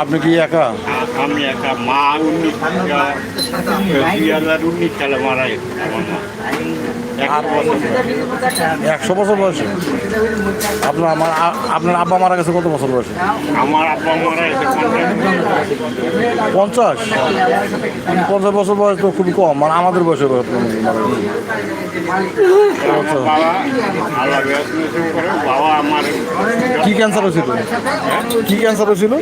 আপনি কি একা? আমি একা মা উনিশ দুই হাজার উনিশ সালে মারা একশো বছর বয়স। আপনার আমার আপনার আব্বা মারা গেছে কত বছর বয়সে? আমার আব্বা মারা গেছে পঞ্চাশ। পঞ্চাশ? বছর বয়স তো খুবই কম মানে আমাদের বয়সে। বাবা আমার কি ক্যান্সার হয়েছিল? কি ক্যান্সার হয়েছিল?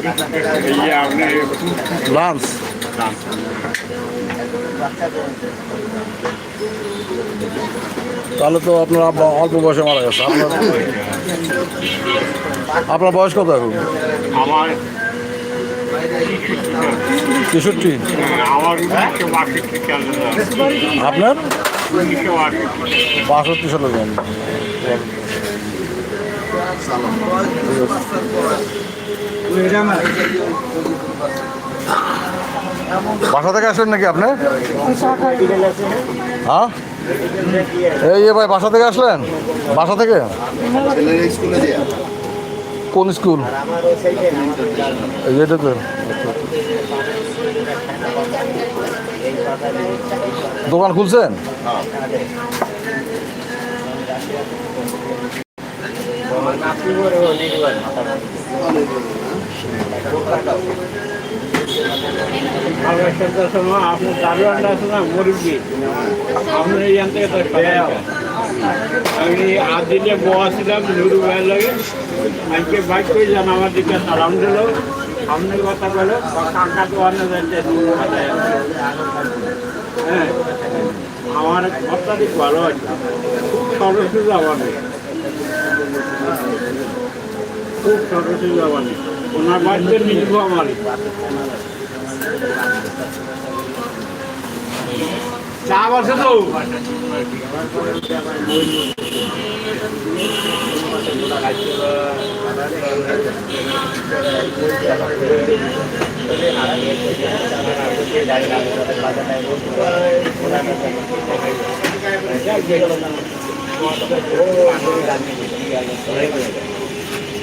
লাঞ্চ তাহলে তো আপনার আব্বা অল্প বয়সে মারা গেছে। আপনার আপনার বয়স কত এখন? আমার তেষট্টি। উনিশশো বাষট্টি সালে আপনার? বাসা থেকে আসলেন নাকি আপনি? হ্যাঁ? এই ভাই, বাসা থেকে আসলেন? বাসা থেকে? কোন স্কুল? এই যে দোকান খুলছেন? আপনার দারোয়ানটা আছে না মুরব্বী আপনার এইখান থেকে তো আমি আজ দিনে বয়া ছিলাম নুরু ভাইয়ের লাগে আজকে বাইক যান আমার দিকে সালাম দিল সামনের কথা বলো হ্যাঁ আমার অত্যাধিক ভালো আছে খুব সরস্বতী আমাদের খুব সরস্বতী আমাদের ওনার বাড়িতে নিজব আমার। চা বসে তো।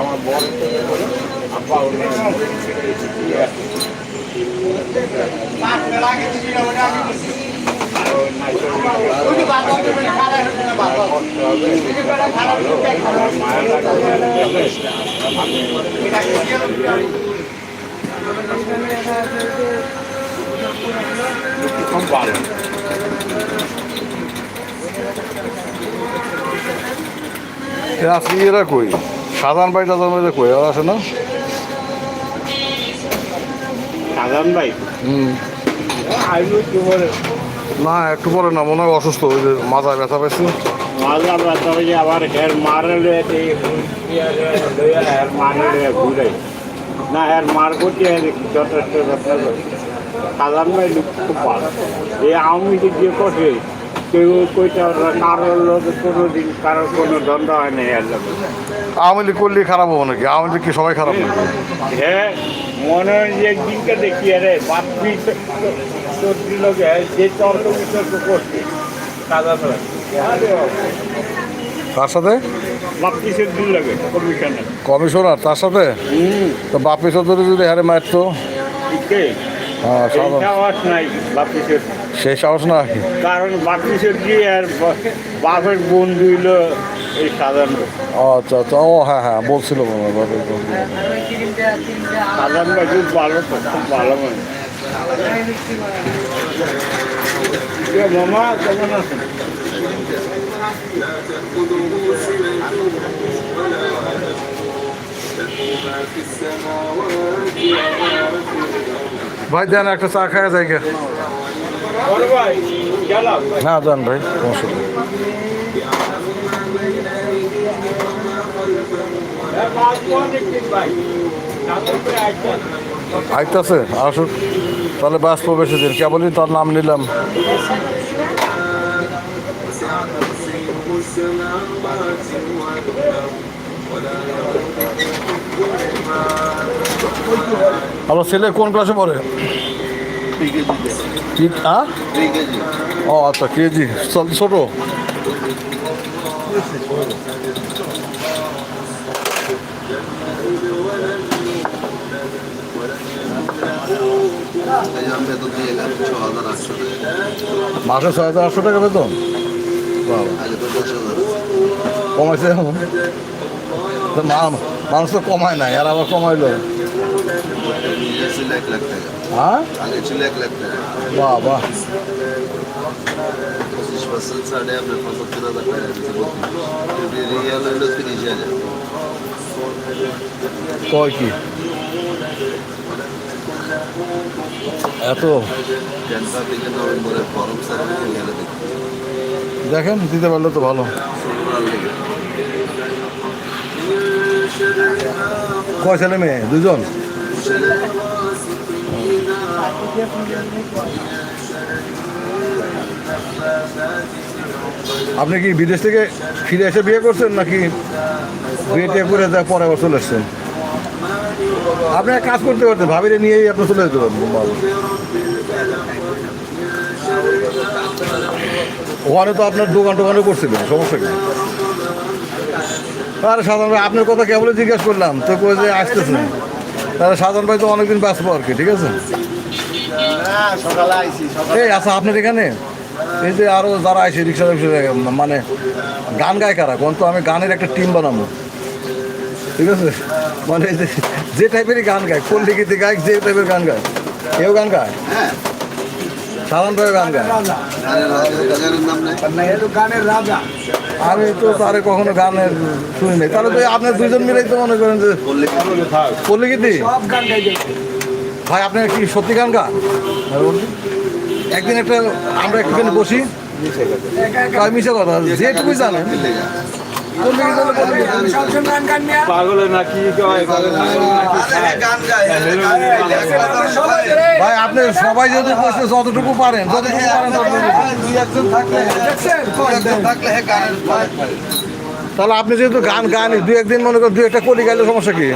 আমার আমার বড় আব্বা খুব ভালো এ আজকে এরা সাধারণ বাড়িটা জন্মে কই আর আসে না? সাধারণ ভাই হুম। না একটু পরে না মনে হয় অসুস্থ ওই যে মাথায় ব্যথা ব্যথা হয়ে আবার হের মারে লয়ে হের মারে ঘুরে না হের মার করতে যথেষ্ট সাধারণ ভাই লোক খুব ভালো। এই আওয়ামী যে কেউ কারোর লোক কোনো দিন কারোর কোনো দ্বন্দ্ব হয় না এর আওয়ামী লীগ করলে খারাপ হব নাকি? আওয়ামী লীগ কি সবাই খারাপ নাকি? হ্যাঁ মনে হয় যে একদিনকে দেখি আরে বাপি চর্দি লোকে যে তর্ক বিতর্ক করছে। তার সাথে? কমিশনার। তার সাথে? তো বাপি চৌধুরী যদি হারে মারতো? হ্যাঁ সেই সাহস না কারণ বাপি চর্দি আর বাপের বন্ধু হইল আচ্ছা আচ্ছা ও হ্যাঁ হ্যাঁ বলছিল ভালো তো, খুব ভালো মামা কেমন আছেন? ভাই দেন একটা চা খাওয়া যায় না দেন ভাই সমস্যা আইতাছে আসুন তাহলে বাস প্রবেশে দিন। কেবলই তার নাম নিলাম। আমার ছেলে কোন ক্লাসে পড়ে? ও আচ্ছা কেজি। চল, ছোট বেতন দিয়ে গেল ছ হাজার আটশো টাকা মাসে ছয় হাজার আটশো টাকা বেতন? বাবা কমাইছে মা- মানুষ তো কমায় নাই, আর আবার কমাইলো। হ্যাঁ? হাজার কয় কি? এত? দেখেন, দিতে পারলে তো ভালো। কয় ছেলে মেয়ে? দুজন আপনি কি বিদেশ থেকে ফিরে এসে বিয়ে করছেন নাকি বিয়ে টিয়ে করে পরে চলে এসছেন আপনি এক কাজ করতে পারতেন, ভাবিরে নিয়েই আপনি চলে যেতে ওখানে তো আপনার দোকান টোকানও করছিলেন সমস্যা কি? আরে সাধারণ ভাই, আপনার কথা কেবলই জিজ্ঞেস করলাম, তো কই যে আসতেছে তাহলে সাধারণ ভাই তো অনেকদিন ব্যস্ত আর কি, ঠিক আছে? এই আচ্ছা আপনার এখানে? এই যে আরও যারা রিক্সা রিক্সা মানে গান গায় কারা? কোন তো আমি গানের একটা টিম বানাবো। ঠিক আছে? মানে এই যে যে টাইপেরই গান গায় কোন লিখিতে গায় যে টাইপের গান গায়? কেউ গান গায়? হ্যাঁ। সাধারণ ভাবে গান গায়? আমি তো তারে কখনো গানের শুনি নাই। তাহলে তো আপনার দুইজন মিলেই তো মনে করেন যে বললে কি পল্লী গীতি সব গান গাইছে ভাই আপনার কি সত্যি গান গান? একদিন একটা আমরা একটুখানি বসি। মিশে কথা। যেটুকুই জানেন। ভাই আপনি সবাই যেহেতু বসে যতটুকু পারেন যতটুকু পারেন তাহলে আপনি যেহেতু গান গান দু একদিন মনে করেন দু একটা কলি গাইলে সমস্যা কি?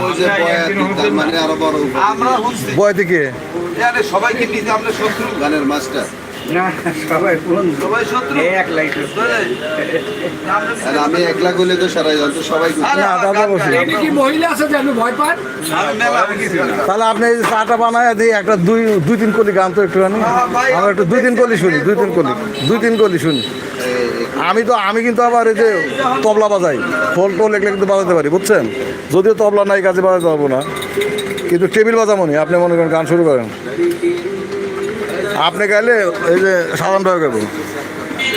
মানে বয় থেকে। সবাইকে নিতে আমরা শত্রু। গানের মাস্টার। না সবাই কোন সবাই শত্রু। এক আর আমি একলা করলে তো সারাই জানতো সবাই না দাদা বসে কি মহিলা আছে যে ভয় পান? তাহলে আপনি এই চাটা বানায় দিয়ে একটা দুই দুই তিন কলি গান তো একটুখানি। আমরা একটু দুই তিন কলি শুনি দুই তিন কলি দুই তিন কলি শুনি। আমি তো আমি কিন্তু আবার এই যে তবলা বাজাই। ফল টোল এগুলো কিন্তু বাজাতে পারি বুঝছেন? যদিও তবলা নাই কাজে বাজাতে পারব না। কিন্তু টেবিল বাজাবো নি আপনি মনে করেন গান শুরু করেন। আপনি গেলে এই যে সাধারণ সাধারণভাবে গেব।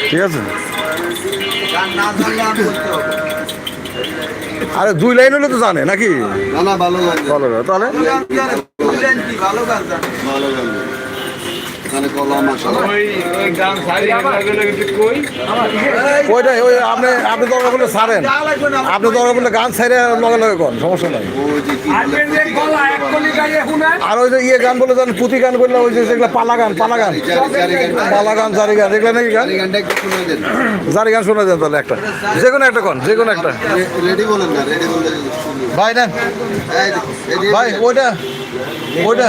ঠিক আছে? আরে দুই লাইন হলে তো জানে নাকি? ভালো ভালো তাহলে? মানে কলা মাসালা ওই ওই গান সারি গেলে কই? ওইটাই ওই আপনি আপনি দরকার বলে ছাড়েন আপনি দরকার বলে গান ছাইরে লগে লগে করেন সমস্যা নাই। আর ওই যে ইয়ে গান বলে জানেন পুঁতি গান করলে ওই যে যেগুলো পালা গান পালা গান। জারি জারি গান। পালা গান জারি গান এগুলো নাকি গান? জারি গান শোনা দেন তাহলে একটা। যে কোনো একটা কন যে কোনো একটা। রেডি বলেন না রেডি বললে ভাই এই ভাই ওইটা ওইটা।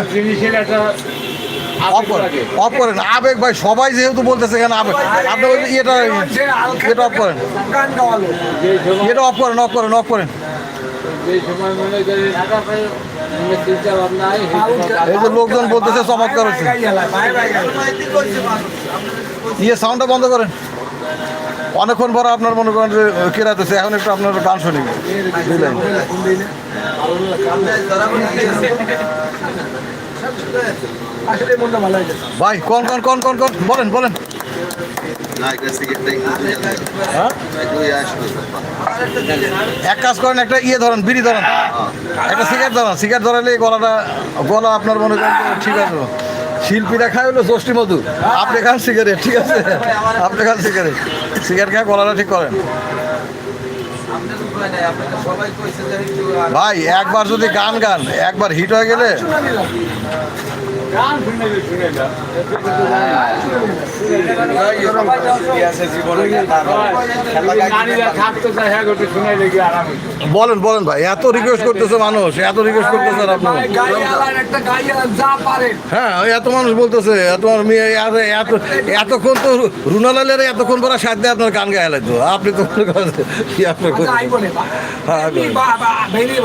একটা অফ করেন। অফ করেন। আবেগ ভাই সবাই যেহেতু বলতেছে এখানে আবেগ। আপনি ওই ইয়েটা এটা অফ করেন। এটা অফ করেন অফ করেন অফ করেন। এই যে লোকজন বলতেছে চমৎকার হচ্ছে। ইয়ে সাউন্ডটা বন্ধ করেন। অনেকক্ষণ পরে আপনার মনে করেন যে কেরাতেছে এখন একটু আপনার গান শুনি। বুঝলেন ভাই কোন কোন কোন কোন কোন? বলেন বলেন। হ্যাঁ? এক কাজ করেন একটা ইয়ে ধরেন বিড়ি ধরেন। একটা সিগারেট ধরেন সিগারেট ধরালে গলাটা গলা আপনার মনে করেন ঠিক আছে। শিল্পীরা খায় হলো ষষ্ঠী মধু। আপনি খান সিগারেট ঠিক আছে? আপনি খান সিগারেট। সিগারেট খায় গলাটা ঠিক করেন। ভাই একবার যদি গান গান একবার হিট হয়ে গেলে? বলেন বলেন ভাই এত রিকোয়েস্ট করতেছে মানুষ এত রিকোয়েস্ট করতেছে আপনি গাড়িওয়ালার একটা গাড়িওয়ালা যা পারেন হ্যাঁ এত মানুষ বলতেছে এত মেয়ে এত এত এতক্ষণ তো রুনালালের এতক্ষণ পরে সাথে আপনার গান গায়ে লাগতো। আপনি তো আপনার আচ্ছা, হ্যাঁ, বেরিয়ে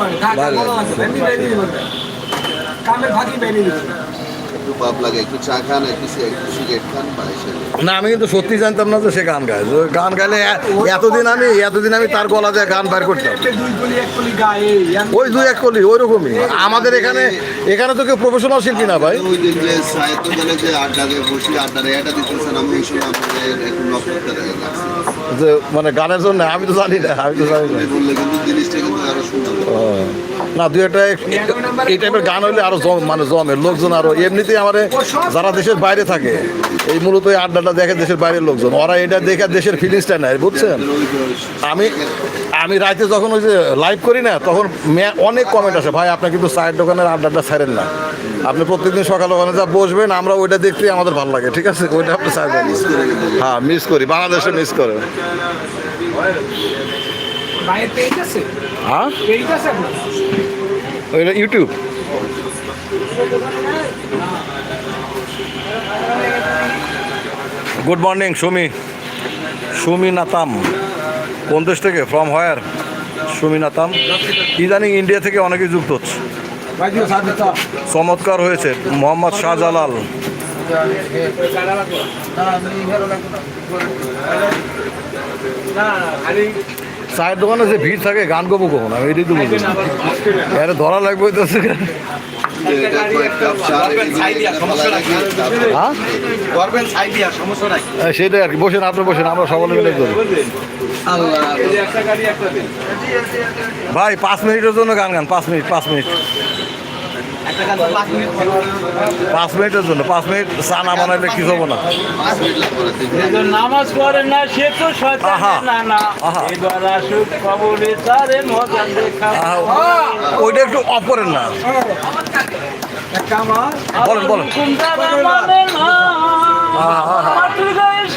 ফাঁকি একটু পাপ লাগে একটু চা খান একটু একটু সিগারেট খান না আমি কিন্তু সত্যি জানতাম না যে সে গান গায়। গান গাইলে এতদিন আমি এতদিন আমি তার গলা দিয়ে গান বার করতাম। ওই দুই এক কলি ওই রকমই আমাদের এখানে এখানে তো কেউ প্রফেশনাল শিল্পী না ভাই। ওই দিন যে সাহিত্য দলে যে আড্ডাকে বসি আড্ডারে এটা দিতেছেন আমি ওই সময় আমাদের একটু নকশা দেখে যে মানে গানের জন্য আমি তো জানি না আমি তো জানি না। কিন্তু জিনিসটা কিন্তু আরও সুন্দর। ও, না, দুই একটা এই টাইপের গান হইলে আরও জম মানে জমে, লোকজন আরও। এমনিতেই আমার যারা দেশের বাইরে থাকে, এই মূলত এই আড্ডাটা দেখে দেশের বাইরের লোকজন, ওরা এটা দেখে দেশের ফিলিংসটা নেয়, বুঝছেন? আমি আমি রাতে যখন ওই যে লাইভ করি না, তখন অনেক কমেন্ট আসে, ভাই, আপনি কিন্তু চায়ের দোকানের আড্ডাটা ছাড়েন না। আপনি প্রত্যেকদিন সকালে ওখানে যা বসবেন, আমরা ওইটা দেখতেই আমাদের ভালো লাগে, ঠিক আছে? ওইটা আপনি চাইবেন হ্যাঁ মিস করি, বাংলাদেশে মিস করে। হ্যাঁ? ওইটা YouTube good morning Sumi Sumi. নাতাম কোন দেশ থেকে? ফ্রম হোয়ার সুমি নাতাম ইদানিং ইন্ডিয়া থেকে অনেকেই যুক্ত হচ্ছে। চমৎকার হয়েছে। মোহাম্মদ শাহজালাল। চায়ের দোকানে যে ভিড় থাকে, গান গবো কখন? আমি এটাই তো বলি এটা ধরা লাগবে তো হ্যাঁ? সেটাই আর কি। বসেন, আপনি বসেন, আমরা সকলে মিলে করি ভাই, পাঁচ মিনিটের জন্য গান গান, পাঁচ মিনিট পাঁচ মিনিট। পাঁচ মিনিটের জন্য পাঁচ মিনিট চা না বানাইলে কিছু হব না? নামাজ পড়ে না সে তো ওইটা একটু অফ করেন না। বলেন বলেন।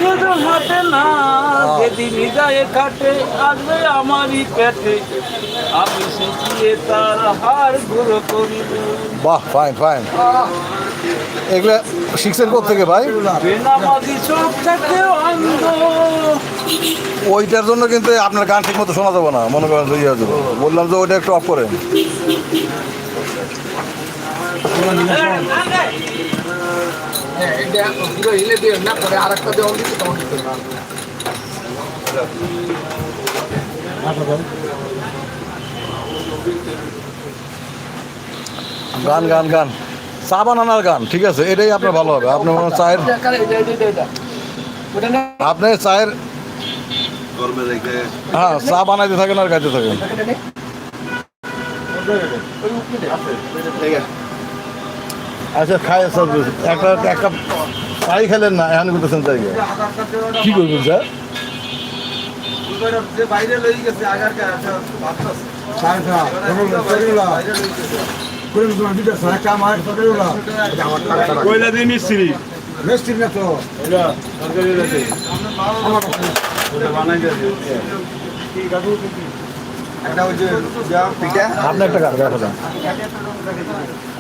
শুধু হাতে না যেদিন গায়ে কাটে আসবে আমারই পেটে। আমি তার হার গুঁড়ো করিব বাহ ফাইন ফাইন এগুলা শিখছেন থেকে ভাই? বেনামাজি চোখ থেকে অন্ধ। ওইটার জন্য কিন্তু আপনার গান ঠিক মতো শোনা যাবে না মনে করেন ইয়ে যাবে। বললাম যে ওইটা একটু অফ করেন। হ্যাঁ এটা পুরো হিলে দিয়ে না পরে আরেকটা দেওয়া দিতে তখন দিতে গান গান গান। চা বানানোর গান ঠিক আছে এটাই আপনার ভালো হবে। আপনি মনে চায়ের আপনি চায়ের হ্যাঁ চা বানাইতে থাকেন আর গাইতে থাকেন এটা নে। ওই উপরে দে। ঠিক আছে আচ্ছা খাই সব একটা একটা চাই খেলেন না এখন করতেছেন তাই কি করবেন স্যার। কয়লা দিয়ে মিস্ত্রি মিষ্টি না তো। আমার বানাই আপনি একটা গান যান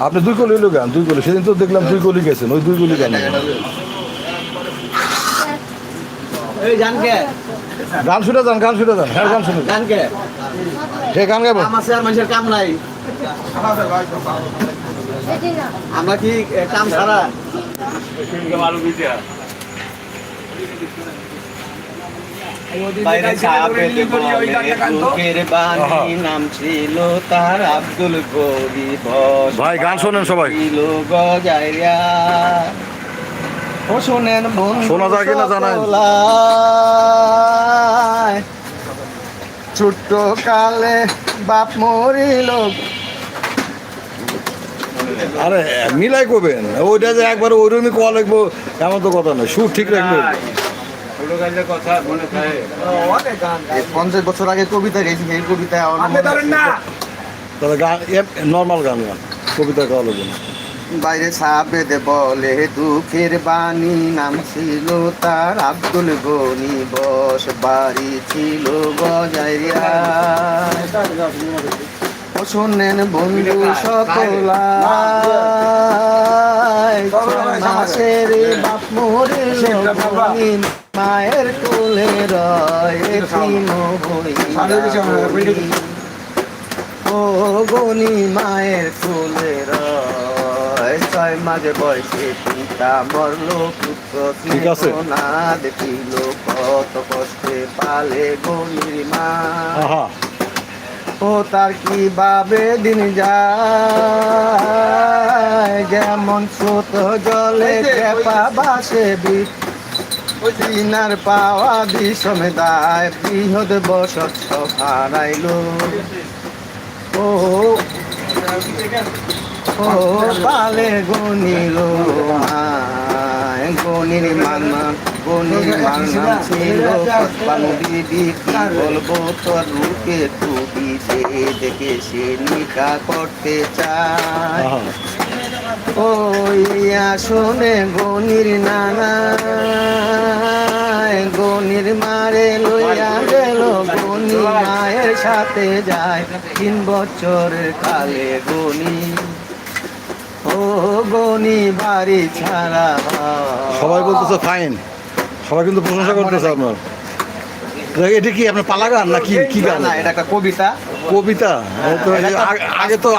আপনি দুই কলি হইল গান দুই কলি। সেদিন তো দেখলাম দুই কলি গেছেন ওই দুই কলি গান এই জানকে গান শুনে যান গান শুনে যান। হ্যাঁ গান শুনে হে গান গাইব? মানুষের কাম নাই। আমরা কি কাম ছাড়া? ভালো বুঝিয়া বাইরে চা পেতে ওই বাণী নাম ছিল তার আব্দুল গরিব ভাই গান শোনেন সবাই। ছিল গজাইয়া। ও শোনেন বন্ধু শোনা যায় কিনা জানাই। সকলায়। ছোট্ট কালে বাপ মরিল। আরে মিলাই করবেন। ওইটা যে একবার ওইরকমই কোয়া লাগবো এমন তো কথা নয়। সুর ঠিক রাখবেন। কথা মনে থাকে। অনেক গান এই পঞ্চাশ বছর আগে কবিতা গেছি এই কবিতা নর্মাল গান গান কবিতা গাওয়া লাগবে না বাইরে সাবেদ বলে দুঃখের বাণী নাম ছিল তার আব্দুল গনি বস বাড়ি ছিল গজাইয়া ও শোনেন বন্ধু সকলা মাসের বাপ মোরে মায়ের কোলে রয় তিন ও গনি মায়ের কোলে রয়। ছয় মাঝে বয়সে পিতা মরল পুত্র। না দেখিল কত কষ্টে পালে গনির মা। ও তার কি বাবে দিন যায়? যেমন স্রোত জলে খেপা বাসে দিনার পাওয়া বিষমে দায় বৃহৎ বসত হারাইল। ও ও, পালে গনিল গনির মানা গনির মানা ছিল দিদি কি বলব তোর রূপে তুই দেখে সে নিকা করতে চায়। ওই আসনে গনির নানা গনির মারে লইয়া গেল, গনি মায়ের সাথে যায়। তিন বছর কালে গনি, ও গনি বাড়ি ছাড়া সবাই বলতেছে ফাইন সবাই কিন্তু প্রশংসা করতেছে আপনার। এটা কি আপনার পালা গান না কি কি গান? না এটা একটা কবিতা। কবিতা? তো আগে- তো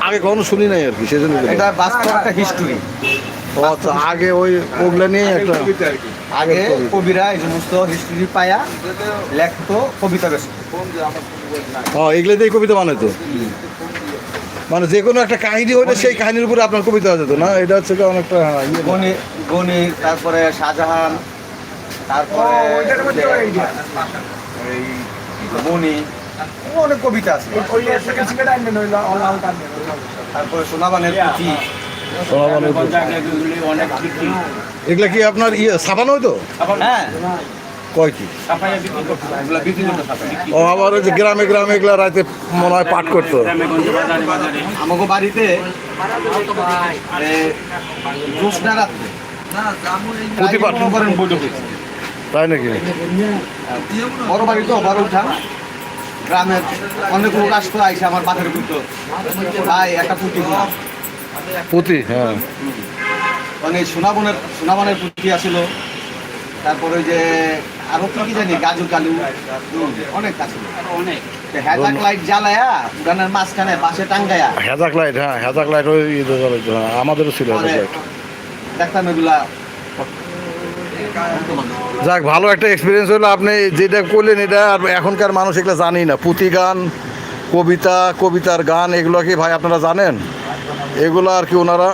আগে কখনো শুনি নাই আর কি সেজন্য। এটা বাস্তব একটা হিস্টোরি ও আচ্ছা আগে ওই ওগুলা নিয়ে একটা আগে কবিরা এই সমস্ত হিস্টোরি পায়া লেখতো কবিতা বেশ। ও এগুলো দিয়ে কবিতা বানাইতো? মানে যে কোনো একটা কাহিনী হলে সেই কাহিনীর উপরে আপনার কবিতা যেত না? এটা হচ্ছে অনেকটা ইয়ে। না। গণি গণি তারপরে শাহজাহান তারপরে এই অনেক কবিতা আছে। তারপরে সোনাবানের পুঁথি। এগুলা কি আপনার ইয়ে ছাপানো হইতো হ্যাঁ। ও আবার যে গ্রামে গ্রামে এগুলা রাতে মনে হয় পাঠ করতো। গ্রামেগঞ্জে বাজারে বাজারে। আমাকে বাড়িতে এ, জ্যোৎস্না রাত্রে প্রতিপাঠ। করেন বৈঠক তাই নাকি? বড় বাড়ি তো বড় উঠান। গ্রামের অনেক লোক আসতো আইসে আমার মাথার ঘুরতো ভাই একটা পুঁতি। পুঁতি হ্যাঁ। মানে সোনাবনের সোনাবনের পুঁতি আসিল। তারপরে ওই যে আরও কি কি জানি গাজু কালু অনেক আসিল অনেক হেজাক লাইট জ্বালায়া উড়ানের মাঝখানে পাশে টাঙ্গায়া। হেজাক লাইট হ্যাঁ হেজাক লাইট ওই হ্যাঁ আমাদেরও ছিল দেখতাম এগুলা যাক ভালো একটা এক্সপিরিয়েন্স হলো। আপনি যেটা করলেন এটা আর এখনকার মানুষ এগুলো জানেই না। পুঁথি গান কবিতা কবিতার গান এগুলো কি ভাই আপনারা জানেন? এগুলো আর কি ওনারা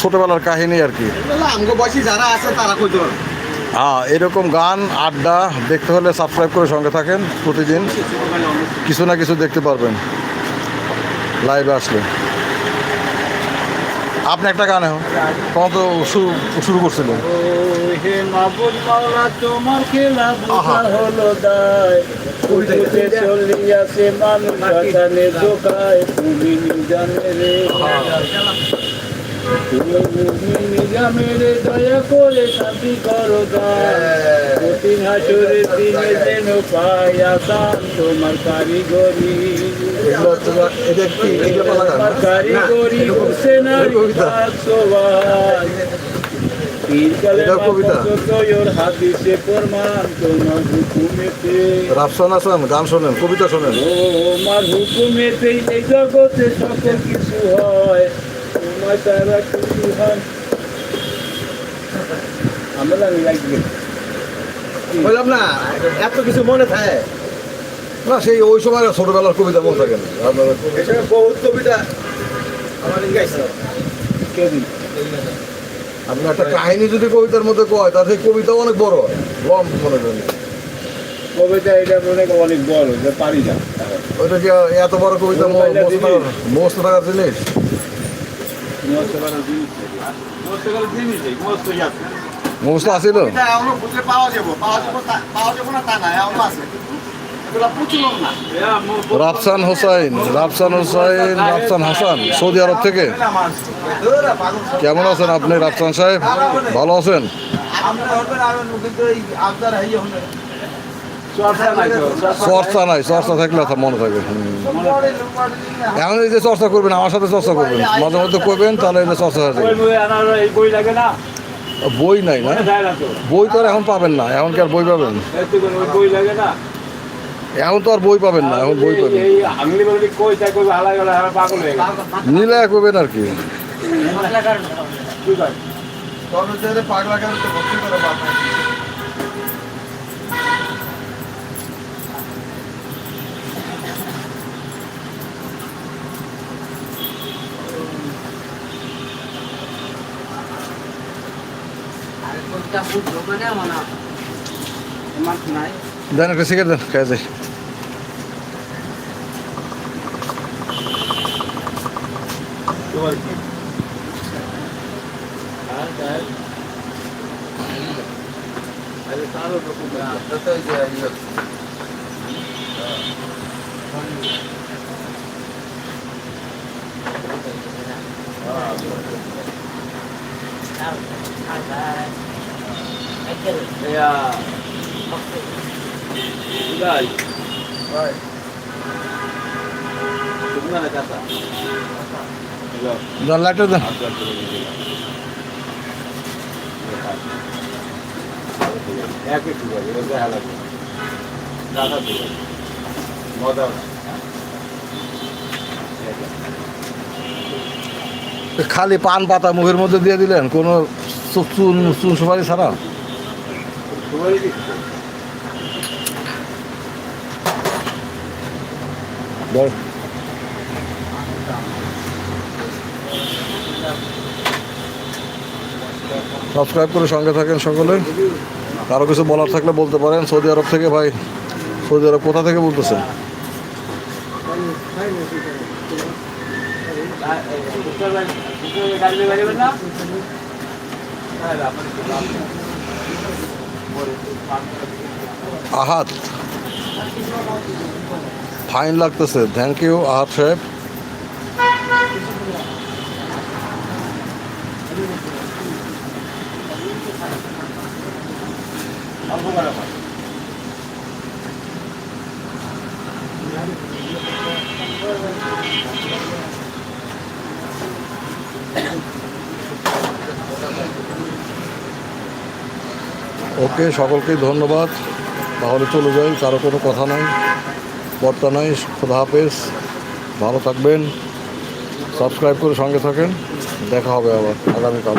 ছোটবেলার কাহিনী আর কি। যারা আছে তারা হ্যাঁ এরকম গান আড্ডা দেখতে হলে সাবস্ক্রাইব করে সঙ্গে থাকেন প্রতিদিন। কিছু না কিছু দেখতে পারবেন। লাইভে আসলে। আপনি একটা গান তখন তো শুরু শুরু করছিলেন। ও হে মাবুদ মাওলা তোমার খেলা বোঝা হলো দায়। উঠতে চলিয়াছে মানুষ আকানে দোকায় তুমি নিজামে রে তুমি নিজামে রে দয়া করে শান্তি করো দায়। কঠিন হাসুরের দিনে যেন আসান তোমার কারিগরি। রাফসান আসান গান শোনেন কবিতা শোনেন। ও আমার হুকুমেতে এই জগতে সকল কিছু হয়। তোমার কিছু হয়। আমরা লাগবে বললাম না এত কিছু মনে থাকে। না সেই ওই সময় ছোটবেলার কবিতা মনে থাকে না। বহুত কবিতা একটা কাহিনী যদি কবিতার মধ্যে কয় সেই কবিতা অনেক বড় হয়। লম মনে করেন। কবিতা এটা মনে অনেক বড় যে পারি না। ওইটা কি এত বড় কবিতা মস্ত টাকার জিনিস। মস্ত জিনিস? মস্ত এখনও বুঝলে পাওয়া যাব। পাওয়া যাব পাওয়া যাব না তা না এখনও আছে কিন্তু এগুলো প্রচলন না রাফসান হোসাইন রাফসান হোসাইন রাফসান হাসান সৌদি আরব থেকে। কেমন আছেন আপনি রাফসান সাহেব? ভালো আছেন? চর্চা নাই চর্চা থাকলে তা মনে থাকে। হুম। এখন এই যে চর্চা করবেন আমার সাথে চর্চা করবেন মাঝে মধ্যে করবেন তাহলে যে চর্চা হয়ে বই নাই না? বই তো আর এখন পাবেন না এখন কি আর বই পাবেন বই লাগে না। এখন তো আর বই পাবেন না এখন বই পাবেন। নিলে করবেন আর কি। ঠিক আছে পাগলা কেন তো ভর্তি করে বাপ দেন একটা সিগারেট দেন খেয়ে যাই। দেন লাইটার দেন একই ঠিক আছে এটা দেখা লাগবে দাদা ঠিক মজা খালি পান পাতা মুখের মধ্যে দিয়ে দিলেন কোনো চুন চুন সুপারি ছাড়া? সবাই দিচ্ছে ধর। সাবস্ক্রাইব করে সঙ্গে থাকেন সকলে। কারও কিছু বলার থাকলে বলতে পারেন। সৌদি আরব থেকে ভাই, সৌদি আরব কোথা থেকে বলতেছেন? আহাত ফাইন লাগতেছে। থ্যাংক ইউ আহাত সাহেব। ওকে সকলকেই ধন্যবাদ। তাহলে চলে যাই, কারও কোনো কথা নাই, বর্তা নাই, খোদা হাফেজ। ভালো থাকবেন, সাবস্ক্রাইব করে সঙ্গে থাকেন। দেখা হবে আবার আগামীকাল।